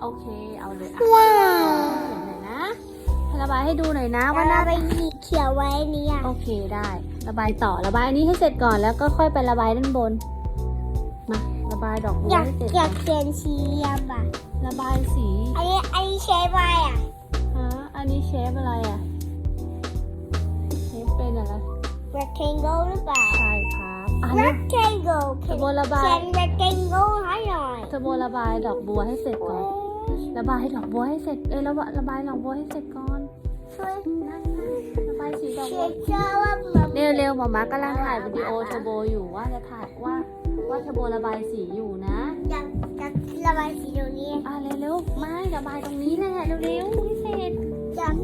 โอเค เอาเลยอะว้าวเขียนหน่อยนะระบายให้ดูหน่อยนะว่าว่าหน้าเราไปสีเขียวไว้นี่อะโอเคได้ ระบายต่อระบายอันนี้ให้เสร็จก่อนแล้วก็ค่อยไประบายด้านบนมาระบายดอกบัอวยากให้เสร็จอยากเขียนสีอะบ่ะระบายสีอันนี้อันนี้ใช้ไว้อะฮะอันนี้เชฟอะไรอะเชฟเป็นอะไร rectangle หรือเปล่าใช่ครับอันนี้ rectangle เทโบระบายเขียน rectangle ให้หน่อยเทโบระบายดอกบัวให้เสร็จก่อน ระบายดอกบัวให้เสร็จ เอ้ยระบายระบายดอกบัวให้เสร็จก่อนช่วยระบายสีดอกเขีบัยวนเชื่อว่ามันเร็วเร็วๆหมามากำลังถ่ายวิดีโอเทโบอยู่ว่าจะถ่ายว่าว่าเทโบระบายสีอยู่นะอยากอยากระบายสีตรงนี้อะเร็วเร็วๆไม่ระบายตรงนี้แหละเร็วเร็วๆให้เสร็จอยาก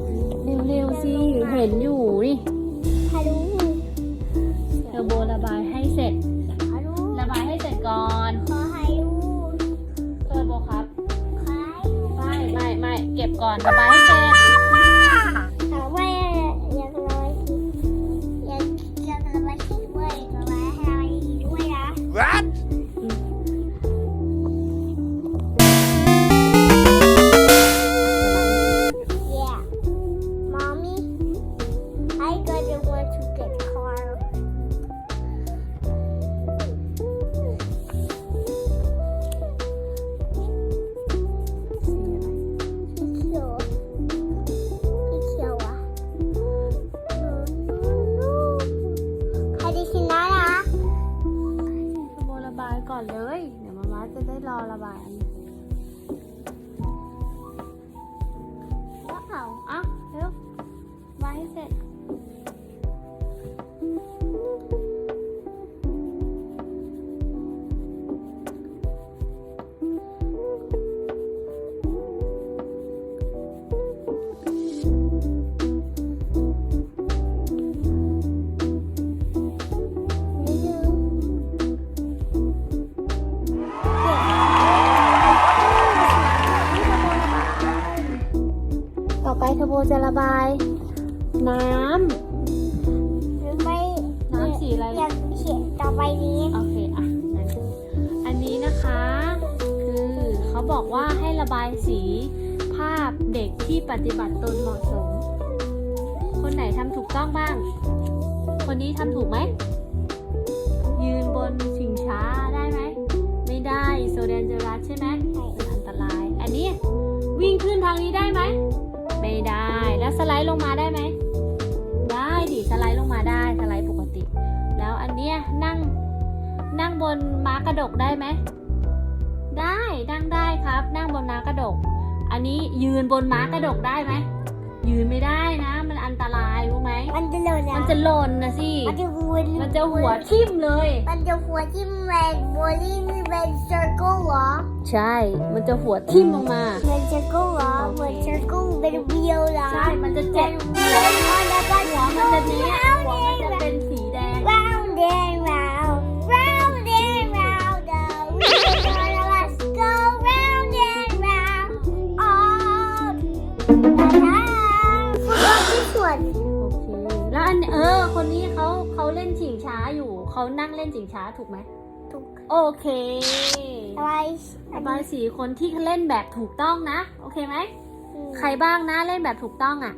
เร็วเร็วๆสิเห็นอยู่นี่ เก็บก่อนระบาย ต่อไปเทโบจะระบาย น้หรือไม่ำน้ำสีอะไร อยากเขียนต่อไปนี้โอเค อะงั้นอันนี้นะคะ คือเขาบอกว่าให้ระบายสีภาพเด็กที่ปฏิบัติตนเหมาะสม คนไหนทำถูกต้องบ้าง คนนี้ทำถูกไหม ยืนบนชิงช้าได้ไหม ไม่ได้ โซเดนเจอรัสใช่ไหมมันอันตราย อันนี้วิ่งขึ้นทางนี้ได้ไหมไม่ได้แล้วสไล ด์ลงมาได้ไหมได้ดิสไลด์ลงมาได้สไลด์ปกติ แล้วอันเนี้ยนั่งนั่งบนม้ากระดกได้ไหมได้นั่งได้ครับ นั่งบนม้ากระดก อันนี้ยืนบนม้ากระดกได้ไหมยืนไม่ได้นะ มันอันตรายรู้ไหมมันจะหล่นนะมันจะหล่นนะสิมันจะวนมันจะหัวทิ่มเลย มันจะหัวที่เป็นโบลิ่งเป็น ใช่ มันจะหัวทิ่มลงมาเหมือน circle เหรอเหมือน circle เป็น wheel เหรอใช่ มันจะเจ็บหัวแล้วก็หัวมันจะเนี้ยหัวมันจะเป็นสีแดง round and round round and round the wheel let's go round and round all the time ที่ส่วนโอเค แล้วอันเออ คนนี้เขาเขาเล่นชิงช้าอยู่ เขานั่งเล่นชิงช้าถูกไหม ถูกโอเคอะไรระบายสีคนที่เล่นแบบถูกต้องนะ โอเคไหม ใครบ้างนะเล่นแบบถูกต้องอะ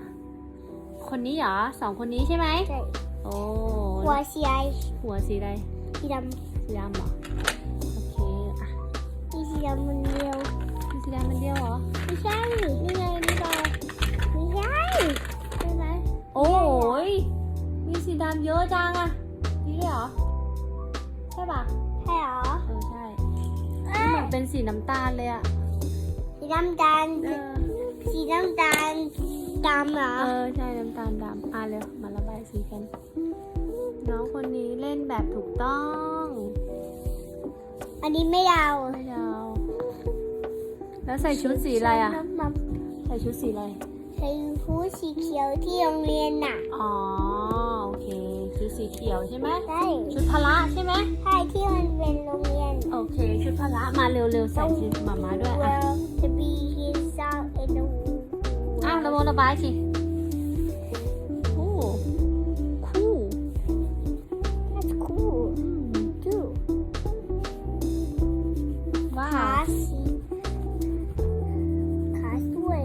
คนนี้เหรอสองคนนี้ใช่ไหมใช่โอ้หัวสีอะไรหัวสีอะไรสีดสีดำเหรอโอเคอะำมีสีดำมันเดียวมีสีดำมันเดียวเหรอไม่ใช่นี่ไงนี่ดอกไม่ใช่ใช่ไหมโอ้ยมีสีดำเยอะจังอะนี่เลยเหรอ เหมือนเป็นสีน้ำตาลเลยอะสีน้ำตาล เออสีน้ำตาลดำเหรอ เออใช่น้ำตาลดำอะเร็วมาระบายสีกัน น้องคนนี้เล่นแบบถูกต้องอันนี้ไม่เดาไม่เดาแล้วใส่ชุดสีอะไรอะมันใส่ชุดสีอะไร ใส่ฮู้ดสีเขียวที่โรงเรียนน่ะ อ๋อโอเคชุด สีเขียวใช่ไหมใช่ชุดพละใช่ไหมใช่ที่มันเป็นโรงเรียน โอเค ชุดพละมาเร็วๆใส่ชุดมาม่าด้วยอะ to be his son in the world อ้าวระวังระบายสิโอ้คู่ that's cool too ว้าขาสขาสวย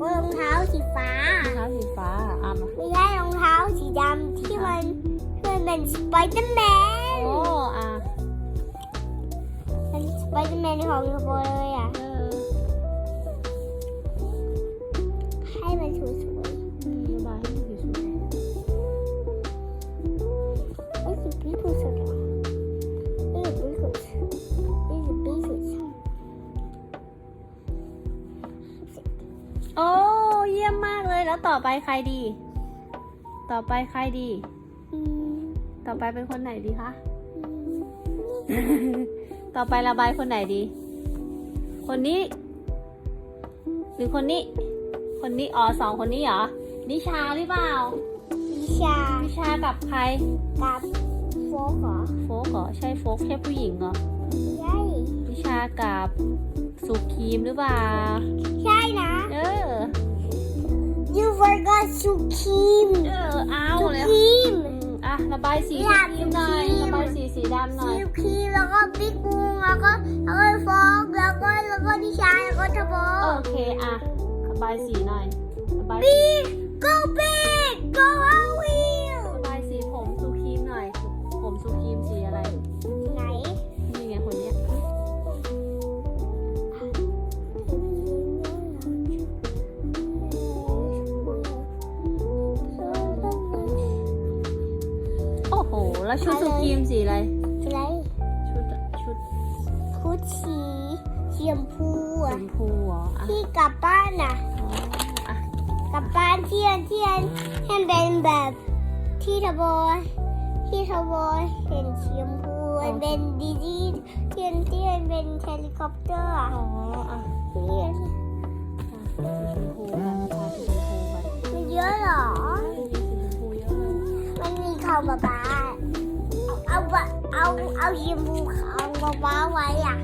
รองเท้าสีฟ้ารองเท้าสีฟ้าอะมา ไม่ใช่รองเท้าสีดำที่มัน ของกระโปรงเลยอะเออให้มันสวยระบายให้มันสวยๆเอ้ยสิบีทุสุดอะเอ้ยบีทุสุดเอ้ยบีทุสุดๆโอ้ เยี่ยมมากเลยแล้วต่อไปใครดี ต่อไปใครดีอืม ต่อไปเป็นคนไหนดีคะอืมต่อไประบายคนไหนดี คนนี้ หรือคนนี้ คนนี้อ๋อสองคนนี้เหรอ นิชาหรือเปล่าวิชา นิชากับใคร กับโฟกเหรอ โฟกเหรอ ใช่โฟกใช่ผู้หญิงเหรอ ใช่ นิชากับสุครีมหรือเปล่า ใช่นะ เออ you forgot to ระบายสีอยากสีหน่อยครีมระบายสีสีดำหน่อย to keep แล้วก็บิ๊กบูมแล้วก็แล้วก็โฟกแล้วก็แล้วก็นิชาแล้วก็ทบโอเคอะระบายสีหน่อยระบาย big แล้วชุดสุครีมสีอะไร อะไรชุดชุดคุดสีสีชมพูชอะมพูเหรออะที่กลับบ้านอะ อ๋ออะกลับบ้านที่อันที่อันที่อันเป็นแบบที่ทบอยที่ทบอยเห็นสีชมพูอันเป็นดีดีที่อันที่อันเป็นเฮลิคอปเตอร์อะอ๋ออะที่อันอะสีชมพูกันาเอาเอาเอาเอามพูขอาว้าไว้อะ